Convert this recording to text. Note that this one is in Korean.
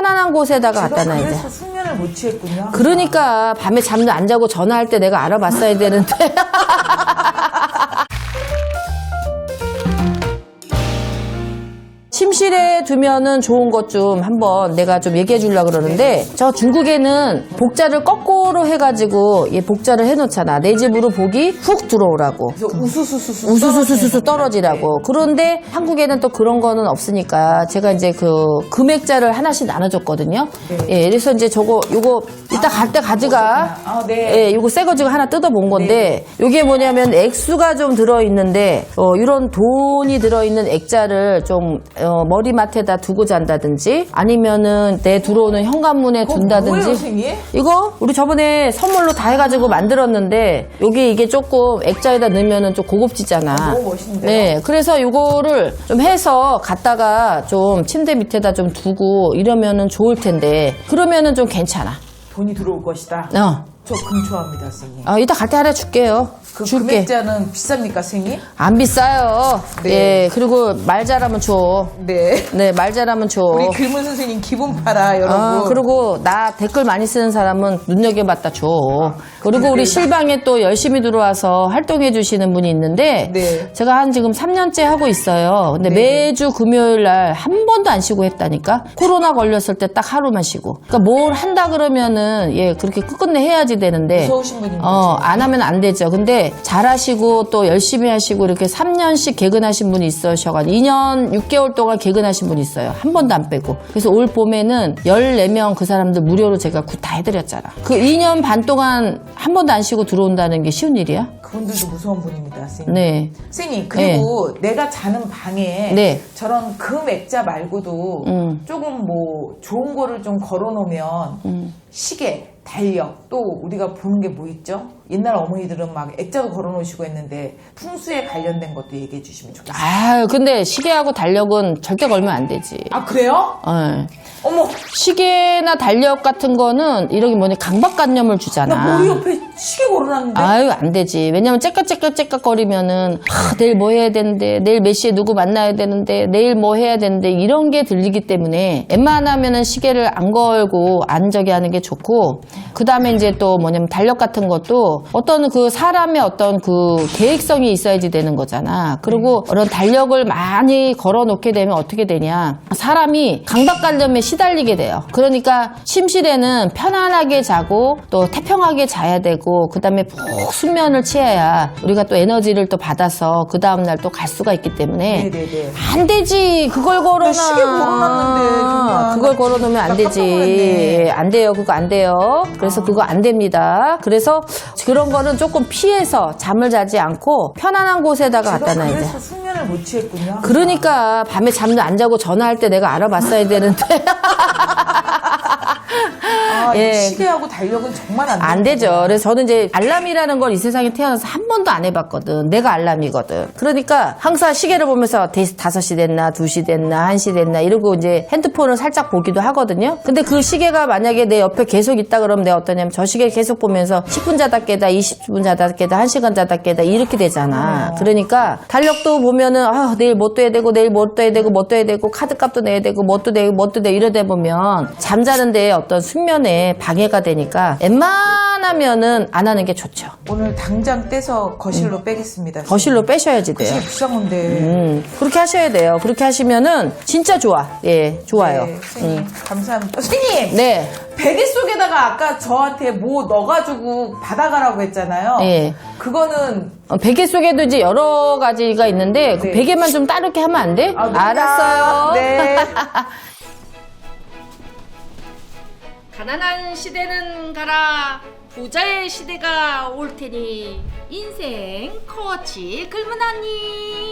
편안한 곳에다가 갖다 놔야 돼. 그래서 숙면을 못 취했군요. 그러니까 밤에 잠도 안 자고 전화할 때 내가 알아봤어야 되는데. 침실에 두면은 좋은 것 좀 한번 내가 좀 얘기해 주려고 그러는데 저 중국에는 복자를 거 꾸로 해가지고 이 복자를 해놓잖아. 내 집으로 복이 훅 들어오라고. 그래서 우수수수수 우수수수수 떨어지라고. 그런데 한국에는 또 그런 거는 없으니까 제가 이제 그 금액자를 하나씩 나눠줬거든요. 예, 그래서 이제 저거 요거 이따 갈 때 가져가. 아, 네. 예, 요거 새거 지금 하나 뜯어본 건데 요게 뭐냐면 액수가 좀 들어있는데 어, 이런 돈이 들어있는 액자를 좀 어, 머리맡에다 두고 잔다든지 아니면은 내 들어오는 현관문에 뭐예요, 둔다든지 선생님? 이거 우리 저번 에 선물로 다 해가지고 만들었는데 여기 이게 조금 액자에다 넣으면은 좀 고급지잖아. 너무 멋있는데요? 네, 그래서 이거를 좀 해서 갖다가 좀 침대 밑에다 좀 두고 이러면은 좋을 텐데 그러면은 좀 괜찮아. 돈이 들어올 것이다. 어, 저금 좋아합니다, 선생님. 어, 이따 갈 때 하나 줄게요. 그 줄게. 금액자는 비쌉니까, 선생님? 안 비싸요. 네. 예, 그리고 말 잘하면 줘. 네. 네, 말 잘하면 줘. 우리 글문 선생님 기분 팔아, 여러분. 아, 그리고 나 댓글 많이 쓰는 사람은 눈여겨봤다 줘. 그리고 우리 실방에 또 열심히 들어와서 활동해 주시는 분이 있는데 네. 제가 한 지금 3년째 하고 있어요. 근데 네. 매주 금요일 날 한 번도 안 쉬고 했다니까. 코로나 걸렸을 때 딱 하루만 쉬고. 그러니까 뭘 한다 그러면은 예, 그렇게 끝끝내 해야지 되는데 무서우신 분입니다. 어, 안 하면 안 되죠. 근데 잘하시고 또 열심히 하시고 이렇게 3년씩 개근하신 분이 있으셔가지고 2년 6개월 동안 개근하신 분이 있어요. 한 번도 안 빼고. 그래서 올 봄에는 14명 그 사람들 무료로 제가 굿 다 해드렸잖아. 그 2년 반 동안 한 번도 안 쉬고 들어온다는 게 쉬운 일이야? 그분들도 무서운 분입니다, 선생님. 네. 선생님, 그리고 내가 자는 방에 네. 저런 금 액자 말고도 음. 조금 뭐 좋은 거를 좀 걸어 놓으면 음. 시계, 달력, 또 우리가 보는 게 뭐 있죠? 옛날 어머니들은 막 액자도 걸어 놓으시고 했는데 풍수에 관련된 것도 얘기해 주시면 좋겠어요. 아유, 근데 시계하고 달력은 절대 걸면 안 되지. 아, 그래요? 어. 어머, 시계나 달력 같은 거는 이렇게 뭐니 강박관념을 주잖아. 나 머리 옆에 시계 걸어놨는데. 아유 안 되지. 왜냐면 째깍째깍째깍 거리면은 아, 내일 뭐 해야 되는데 내일 몇 시에 누구 만나야 되는데 내일 뭐 해야 되는데 이런 게 들리기 때문에 웬만하면은 시계를 안 걸고 안 저기 하는 게 좋고 그 다음에 이제 또 뭐냐면 달력 같은 것도 어떤 그 사람의 어떤 그 계획성이 있어야지 되는 거잖아. 그리고 그런 달력을 많이 걸어 놓게 되면 어떻게 되냐. 사람이 강박관념에 시달리게 돼요. 그러니까 침실에는 편안하게 자고 또 태평하게 자야 되고 그 다음에 푹 숙면을 취해야 우리가 또 에너지를 또 받아서 그 다음날 또 갈 수가 있기 때문에 네네네. 안 되지. 그걸 걸어놔. 나 시계 걸어놨는데, 정말. 그걸 걸어놓으면 나안 되지. 예, 안 돼요. 그거 안 돼요. 그래서 그거 안 됩니다. 그래서 그런 거는 조금 피해서 잠을 자지 않고 편안한 곳에다가 갖다 제가 놔야 돼. 그래서 숙면을 못 취했군요. 그러니까 밤에 잠도 안 자고 전화할 때 내가 알아봤어야 되는데 아, 이 예. 시계하고 달력은 정말 안, 안. 되죠. 그래서 저는 이제 알람이라는 걸 이 세상에 태어나서 한 번도 안 해봤거든. 내가 알람이거든. 그러니까 항상 시계를 보면서 5시 됐나, 2시 됐나, 1시 됐나 이러고 이제 핸드폰을 살짝 보기도 하거든요. 근데 그 시계가 만약에 내 옆에 계속 있다 그러면 내가 어떠냐면 저 시계 계속 보면서 10분 자다 깨다, 20분 자다 깨다, 1시간 자다 깨다 이렇게 되잖아. 그러니까 달력도 보면은 아, 내일 뭣도 해야 되고 내일 뭣도 해야 되고 뭣도 해야 되고 카드값도 내야 되고 뭣도 되고 뭣도 되고 이러다 보면 잠자는데 어떤 숙면에 방해가 되니까 웬만하면은 안 하는 게 좋죠. 오늘 당장 떼서 거실로 빼겠습니다. 거실로 빼셔야지 돼요. 거실 비싼 건데. 음, 그렇게 하셔야 돼요. 그렇게 하시면은 진짜 좋아. 예, 좋아요. 네, 선생님 감사합니다. 선생님 네. 베개 속에다가 아까 저한테 뭐 넣어가지고 받아가라고 했잖아요. 예. 그거는 어, 베개 속에도 이제 여러 가지가 있는데 그 네. 베개만 좀 따르게 하면 안 돼? 아, 네. 알았어요. 네. 가난한 시대는 가라. 부자의 시대가 올 테니 인생 코치 글문하니